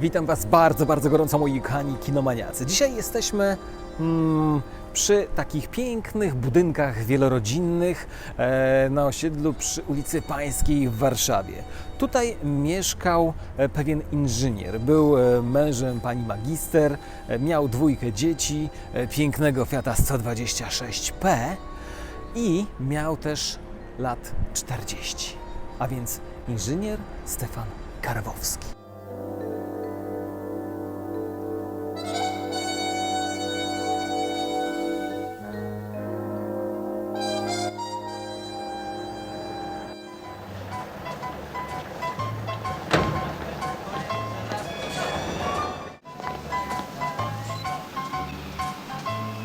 Witam Was bardzo, bardzo gorąco, moi kochani kinomaniacy. Dzisiaj jesteśmy mm, przy takich pięknych budynkach wielorodzinnych e, na osiedlu przy ulicy Pańskiej w Warszawie. Tutaj mieszkał e, pewien inżynier. Był e, mężem pani magister, e, miał dwójkę dzieci, pięknego Fiata 126P i miał też lat 40. A więc inżynier Stefan Karwowski.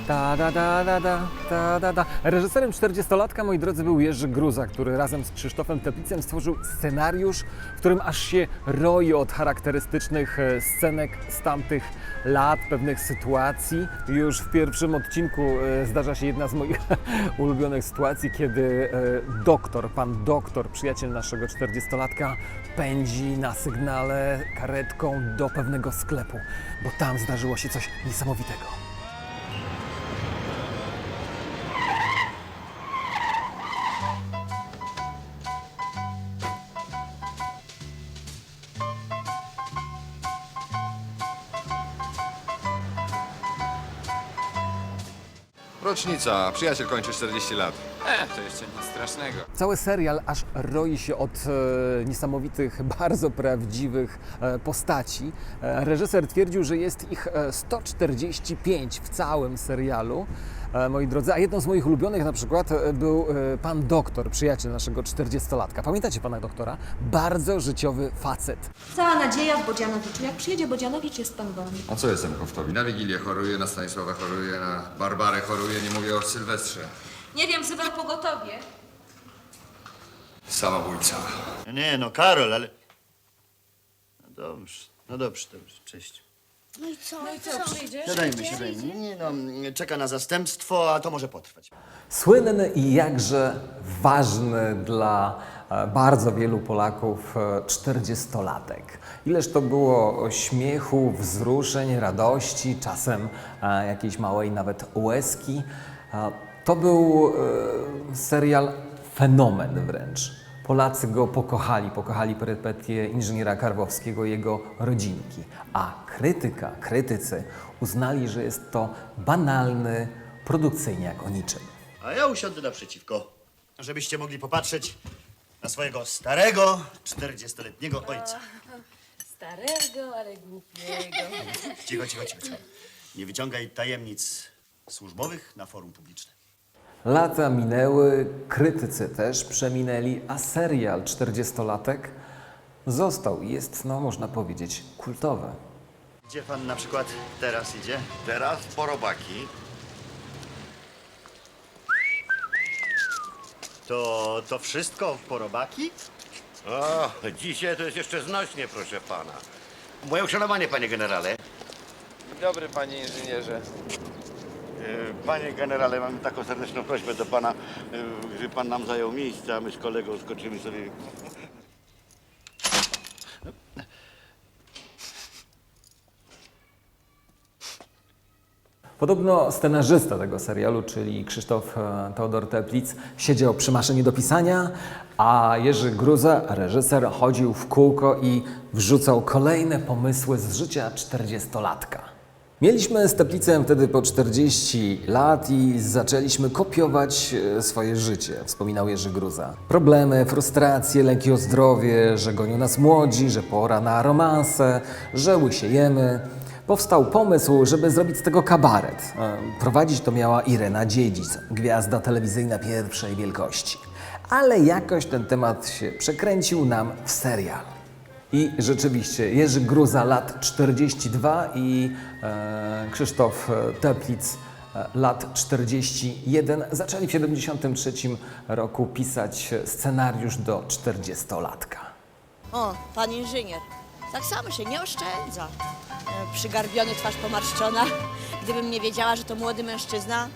Da, da, da, da, da, da. Reżyserem 40-latka, moi drodzy, był Jerzy Gruza, który razem z Krzysztofem Teplicem stworzył scenariusz, w którym aż się roi od charakterystycznych e, scenek z tamtych lat, pewnych sytuacji. Już w pierwszym odcinku e, zdarza się jedna z moich ulubionych sytuacji, kiedy e, doktor, pan doktor, przyjaciel naszego 40-latka, pędzi na sygnale karetką do pewnego sklepu, bo tam zdarzyło się coś niesamowitego. Rocznica, przyjaciel kończy 40 lat. E, to jeszcze nic strasznego. Cały serial aż roi się od e, niesamowitych, bardzo prawdziwych e, postaci. E, reżyser twierdził, że jest ich e, 145 w całym serialu. E, moi drodzy, a jedną z moich ulubionych na przykład e, był e, pan doktor, przyjaciel naszego 40-latka. Pamiętacie pana doktora? Bardzo życiowy facet. Cała nadzieja w Bodzianowiczu. Jak przyjedzie Bodzianowicz, jest pan wolny. A co jest Zemkowtowi? Na Wigilię choruje, na Stanisława choruje, na Barbarę choruje, nie mówię o Sylwestrze. Nie wiem, wzywam pogotowie. Samobójca. Nie, no Karol, ale... No dobrze, no dobrze, dobrze, cześć. No i co, przyjdzie? Siadajmy, siadajmy. Nie no, czeka na zastępstwo, a to może potrwać. Słynny i jakże ważny dla e, bardzo wielu Polaków e, 40-latek. Ileż to było śmiechu, wzruszeń, radości, czasem e, jakiejś małej nawet łezki. To był e, serial fenomen wręcz. Polacy go pokochali, pokochali perypetie inżyniera Karwowskiego i jego rodzinki. A krytyka, krytycy uznali, że jest to banalny produkcyjniak o niczym. A ja usiądę naprzeciwko, żebyście mogli popatrzeć na swojego starego, 40-letniego ojca. Starego, ale głupiego. Cicho, cicho, cicho, cicho. Nie wyciągaj tajemnic służbowych na forum publiczne. Lata minęły, krytycy też przeminęli, a serial 40-latek został i jest, no można powiedzieć, kultowy. Gdzie pan na przykład teraz idzie? Teraz porobaki. To, to wszystko porobaki? O, dzisiaj to jest jeszcze znośnie, proszę pana. Moje uszanowanie, panie generale. Dobry panie inżynierze. E, Panie generale, mam taką serdeczną prośbę do pana, e, żeby pan nam zajął miejsce, a my z kolegą skoczymy sobie. Podobno scenarzysta tego serialu, czyli Krzysztof e, Teodor Teplic, siedział przy maszynie do pisania, a Jerzy Gruza, reżyser, chodził w kółko i wrzucał kolejne pomysły z życia 40-latka. Mieliśmy z Teplicem wtedy po 40 lat i zaczęliśmy kopiować e, swoje życie, wspominał Jerzy Gruza. Problemy, frustracje, lęki o zdrowie, że gonią nas młodzi, że pora na romanse, że łysiejemy. Powstał pomysł, żeby zrobić z tego kabaret. E, Prowadzić to miała Irena Dziedzic, gwiazda telewizyjna pierwszej wielkości. Ale jakoś ten temat się przekręcił nam w serial. I rzeczywiście, Jerzy Gruza lat 42 i e, Krzysztof e, Teplic e, lat 41 zaczęli w 73 roku pisać scenariusz do 40-latka. O, pan inżynier. Tak samo się nie oszczędza. E, Przygarbiony, twarz pomarszczona. Gdybym nie wiedziała, że to młody mężczyzna,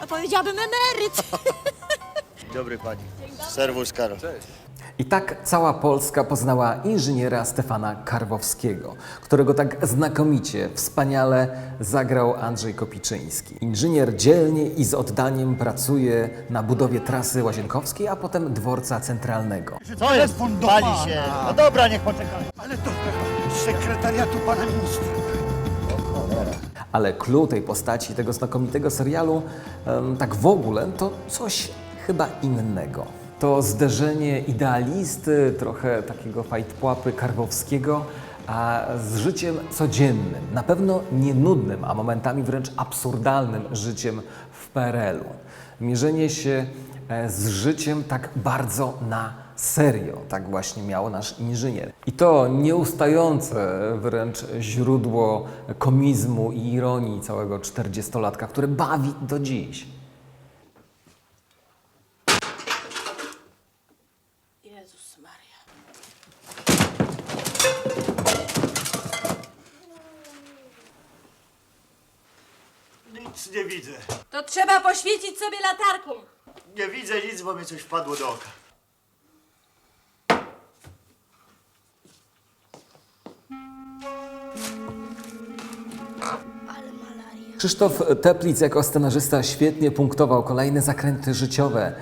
to powiedziałabym emeryt. Dobry pani. Serwus, Karol. I tak cała Polska poznała inżyniera Stefana Karwowskiego, którego tak znakomicie, wspaniale zagrał Andrzej Kopiczyński. Inżynier dzielnie i z oddaniem pracuje na budowie trasy łazienkowskiej, a potem dworca centralnego. Co jest? Pali się. No dobra, niech poczekaj. Ale to sekretariatu pana ministra. Ale clue tej postaci, tego znakomitego serialu, em, tak w ogóle, to coś chyba innego. To zderzenie idealisty, trochę takiego fajtpłapy Karwowskiego, a z życiem codziennym, na pewno nie nudnym, a momentami wręcz absurdalnym życiem w PRL-u. Mierzenie się e, z życiem tak bardzo na serio. Tak właśnie miał nasz inżynier. I to nieustające wręcz źródło komizmu i ironii całego czterdziestolatka, które bawi do dziś. Nic nie widzę. To trzeba poświecić sobie latarką. Nie widzę nic, bo mi coś wpadło do oka. Krzysztof Teplic jako scenarzysta świetnie punktował kolejne zakręty życiowe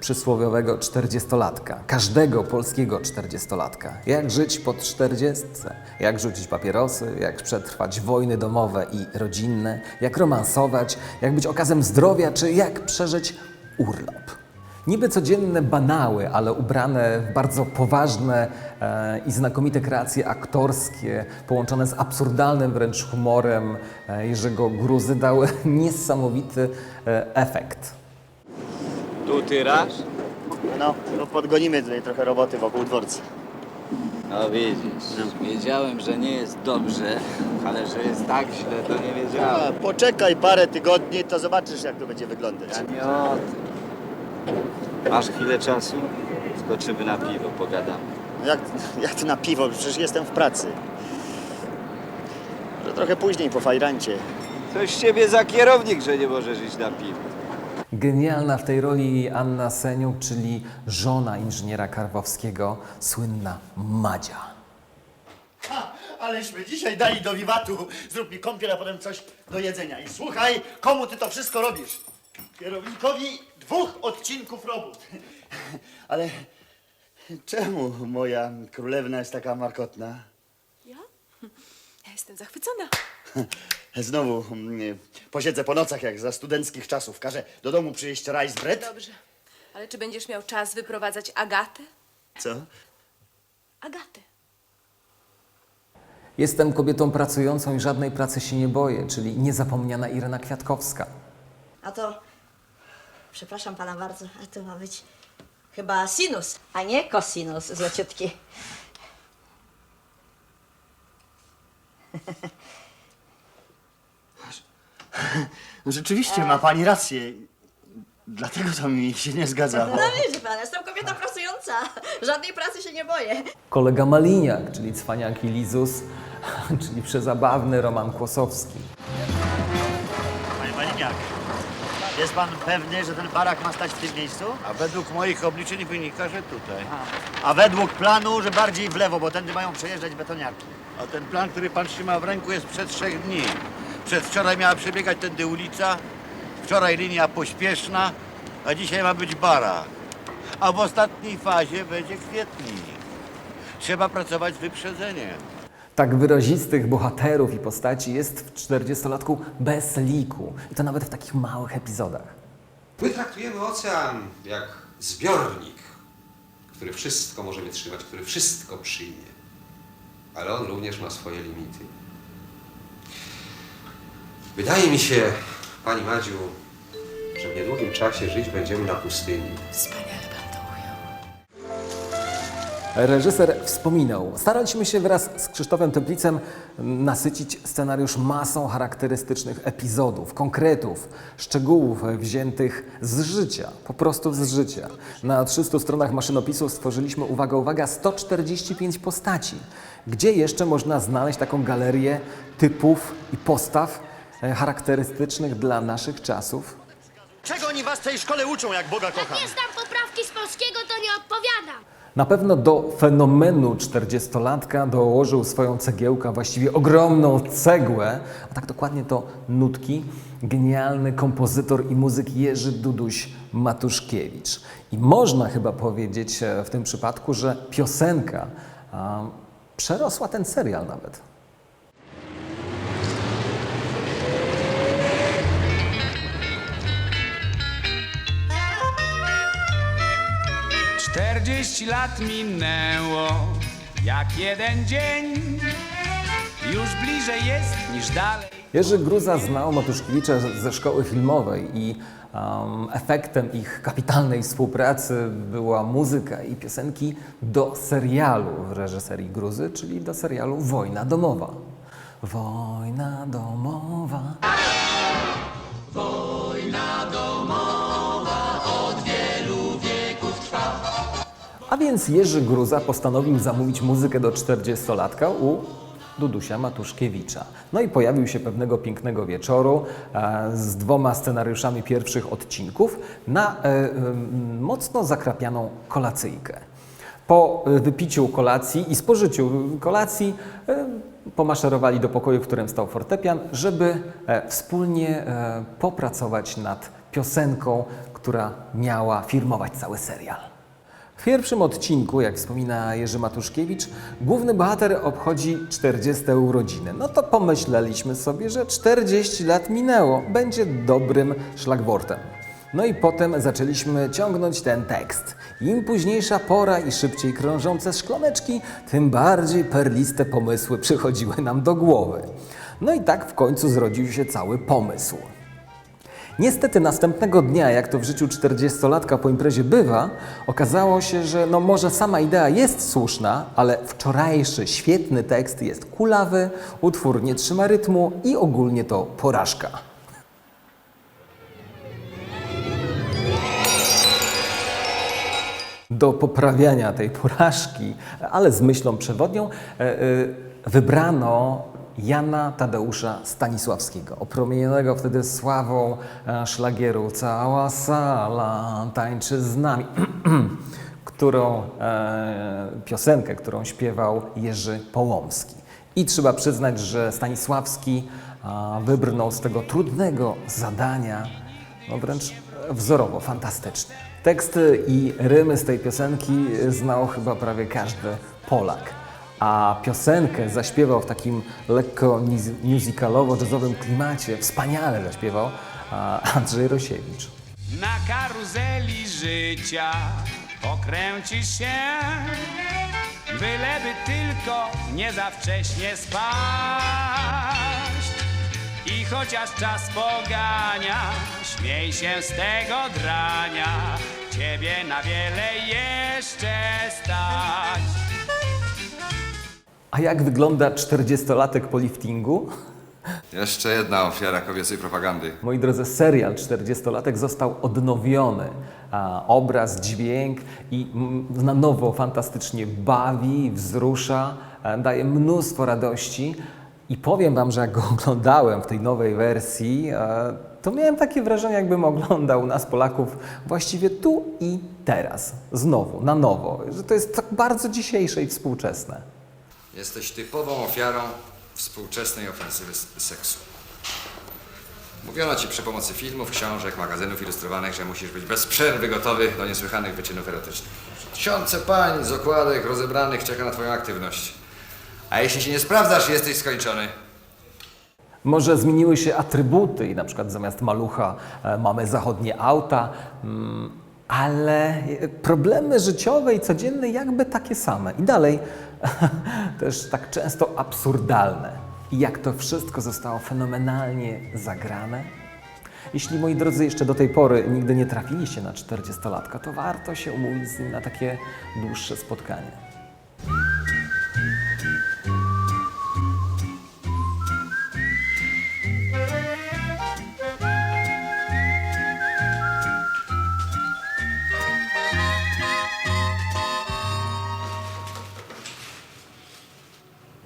przysłowiowego czterdziestolatka, każdego polskiego czterdziestolatka. Jak żyć po czterdziestce, jak rzucić papierosy, jak przetrwać wojny domowe i rodzinne, jak romansować, jak być okazem zdrowia, czy jak przeżyć urlop. Niby codzienne banały, ale ubrane w bardzo poważne e, i znakomite kreacje aktorskie, połączone z absurdalnym wręcz humorem e, Jerzego Gruzy, dały niesamowity e, efekt. Tu tyraż? No, no podgonimy tutaj trochę roboty wokół dworca. No widzisz, wiedziałem, że nie jest dobrze, ale że jest tak źle, to nie A, wiedziałem. poczekaj parę tygodni, to zobaczysz, jak to będzie wyglądać. Ja nie o tym. Masz chwilę czasu? Skoczymy na piwo, pogadamy. Jak, jak to na piwo? Przecież jestem w pracy. Może trochę później po fajrancie. Coś z ciebie za kierownik, że nie możesz iść na piwo. Genialna w tej roli Anna Seniuk, czyli żona inżyniera Karwowskiego, słynna Madzia. Ha, aleśmy dzisiaj dali do wiwatu. Zrób mi kąpiel, a potem coś do jedzenia. I słuchaj, komu ty to wszystko robisz? Kierownikowi dwóch odcinków robót. Ale czemu moja królewna jest taka markotna? Ja? Ja jestem zachwycona. Znowu mm, posiedzę po nocach jak za studenckich czasów. Każę do domu przyjeść rice bread. Dobrze. Ale czy będziesz miał czas wyprowadzać Agatę? Co? Agatę. Jestem kobietą pracującą i żadnej pracy się nie boję, czyli niezapomniana Irena Kwiatkowska. A to, przepraszam pana bardzo, a to ma być chyba sinus, a nie kosinus z leciutki. Rzeczywiście ma pani rację. Dlatego to mi się nie zgadza. No widzi pan, jestem kobieta pracująca, żadnej pracy się nie boję. Kolega Maliniak, czyli cwaniak i Lizus, czyli przezabawny Roman Kłosowski. Panie Maliniak, jest pan pewny, że ten barak ma stać w tym miejscu? A według moich obliczeń wynika, że tutaj. A według planu, że bardziej w lewo, bo tędy mają przejeżdżać betoniarki. A ten plan, który pan trzyma w ręku jest przed trzech dni. Przedwczoraj miała przebiegać tędy ulica, wczoraj linia pośpieszna, a dzisiaj ma być barak. A w ostatniej fazie będzie kwietnik. Trzeba pracować z wyprzedzeniem. Tak wyrazistych bohaterów i postaci jest w 40-latku bez liku. I to nawet w takich małych epizodach. My traktujemy ocean jak zbiornik, który wszystko może wytrzymać, który wszystko przyjmie. Ale on również ma swoje limity. Wydaje mi się, Pani Madziu, że w niedługim czasie żyć będziemy na pustyni. Wspaniale. Reżyser wspominał, staraliśmy się wraz z Krzysztofem Teplicem nasycić scenariusz masą charakterystycznych epizodów, konkretów, szczegółów wziętych z życia, po prostu z życia. Na 300 stronach maszynopisu stworzyliśmy, uwaga, uwaga, 145 postaci. Gdzie jeszcze można znaleźć taką galerię typów i postaw e, charakterystycznych dla naszych czasów? Czego oni was w tej szkole uczą, jak Boga kocham? Nie znam poprawki z polskiego, to nie odpowiadam. Na pewno do fenomenu 40-latka dołożył swoją cegiełkę, właściwie ogromną cegłę, a tak dokładnie to nutki, genialny kompozytor i muzyk Jerzy Duduś Matuszkiewicz. I można chyba powiedzieć e, w tym przypadku, że piosenka a, przerosła ten serial nawet. Czterdzieści lat minęło jak jeden dzień. Już bliżej jest niż dalej. Jerzy Gruza znał Matuszkiewicza ze szkoły filmowej i um, efektem ich kapitalnej współpracy była muzyka i piosenki do serialu w reżyserii Gruzy, czyli do serialu Wojna domowa. Wojna domowa. A więc Jerzy Gruza postanowił zamówić muzykę do 40-latka u Dudusia Matuszkiewicza. No i pojawił się pewnego pięknego wieczoru e, z dwoma scenariuszami pierwszych odcinków na e, mocno zakrapianą kolacyjkę. Po e, wypiciu kolacji i spożyciu kolacji pomaszerowali do pokoju, w którym stał fortepian, żeby wspólnie popracować nad piosenką, która miała firmować cały serial. W pierwszym odcinku, jak wspomina Jerzy Matuszkiewicz, główny bohater obchodzi 40 urodziny. No to pomyśleliśmy sobie, że 40 lat minęło, będzie dobrym szlagwortem. No i potem zaczęliśmy ciągnąć ten tekst. Im późniejsza pora i szybciej krążące szkloneczki, tym bardziej perliste pomysły przychodziły nam do głowy. No i tak w końcu zrodził się cały pomysł. Niestety następnego dnia, jak to w życiu 40-latka po imprezie bywa, okazało się, że no może sama idea jest słuszna, ale wczorajszy świetny tekst jest kulawy, utwór nie trzyma rytmu i ogólnie to porażka. Do poprawiania tej porażki, ale z myślą przewodnią, e, e, wybrano Jana Tadeusza Stanisławskiego, opromienionego wtedy sławą e, szlagieru Cała sala tańczy z nami, którą e, piosenkę, którą śpiewał Jerzy Połomski. I trzeba przyznać, że Stanisławski a, wybrnął z tego trudnego zadania no wręcz wzorowo, fantastycznie. Teksty i rymy z tej piosenki znał chyba prawie każdy Polak. A piosenkę zaśpiewał w takim lekko musicalowo-jazzowym klimacie. Wspaniale zaśpiewał Andrzej Rosiewicz. Na karuzeli życia pokręcisz się, byleby tylko nie za wcześnie spaść. I chociaż czas pogania, śmiej się z tego drania, ciebie na wiele jeszcze stać. A jak wygląda 40-latek po liftingu? Jeszcze jedna ofiara kobiecej propagandy. Moi drodzy, serial 40-latek został odnowiony. A, obraz, dźwięk i na nowo fantastycznie bawi, wzrusza, daje mnóstwo radości. I powiem Wam, że jak go oglądałem w tej nowej wersji, to miałem takie wrażenie, jakbym oglądał nas, Polaków, właściwie tu i teraz, znowu, na nowo. Że to jest tak bardzo dzisiejsze i współczesne. Jesteś typową ofiarą współczesnej ofensywy seksu. Mówiono ci przy pomocy filmów, książek, magazynów ilustrowanych, że musisz być bez przerwy gotowy do niesłychanych wyczynów erotycznych. Tysiące pań z okładek rozebranych czeka na twoją aktywność. A jeśli się nie sprawdzasz, jesteś skończony. Może zmieniły się atrybuty i na przykład zamiast malucha e, mamy zachodnie auta, mm, ale problemy życiowe i codzienne jakby takie same. I dalej też tak często absurdalne. I jak to wszystko zostało fenomenalnie zagrane. Jeśli, moi drodzy, jeszcze do tej pory nigdy nie trafiliście na 40-latka, to warto się umówić z nim na takie dłuższe spotkanie.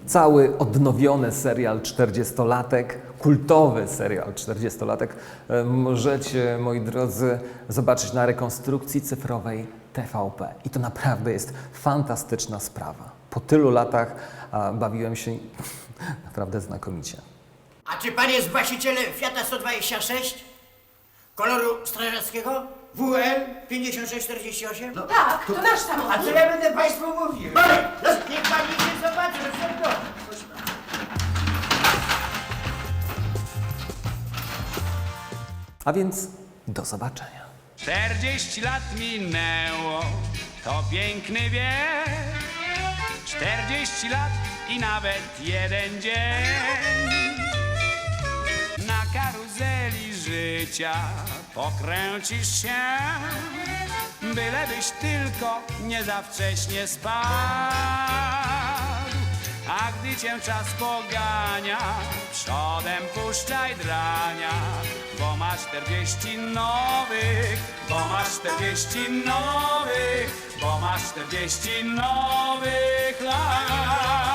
Cały odnowiony serial 40-latek, kultowy serial 40-latek, e, możecie, moi drodzy, zobaczyć na rekonstrukcji cyfrowej TVP. I to naprawdę jest fantastyczna sprawa. Po tylu latach a, bawiłem się naprawdę znakomicie. A czy pan jest właścicielem Fiata 126? Koloru strażackiego? WL 5648? No Tak, to nasz samochód. A co ja będę państwu mówił? Marek, niech pani się zobaczy, A więc do zobaczenia. 40 lat minęło, to piękny wiek. 40 lat i nawet jeden dzień. Na karuzeli życia pokręcisz się, bylebyś tylko nie za wcześnie spadł. A gdy cię czas pogania, przodem puszczaj drania, bo masz 40 nowych, bo masz 40 nowych, bo masz 40 nowych lat.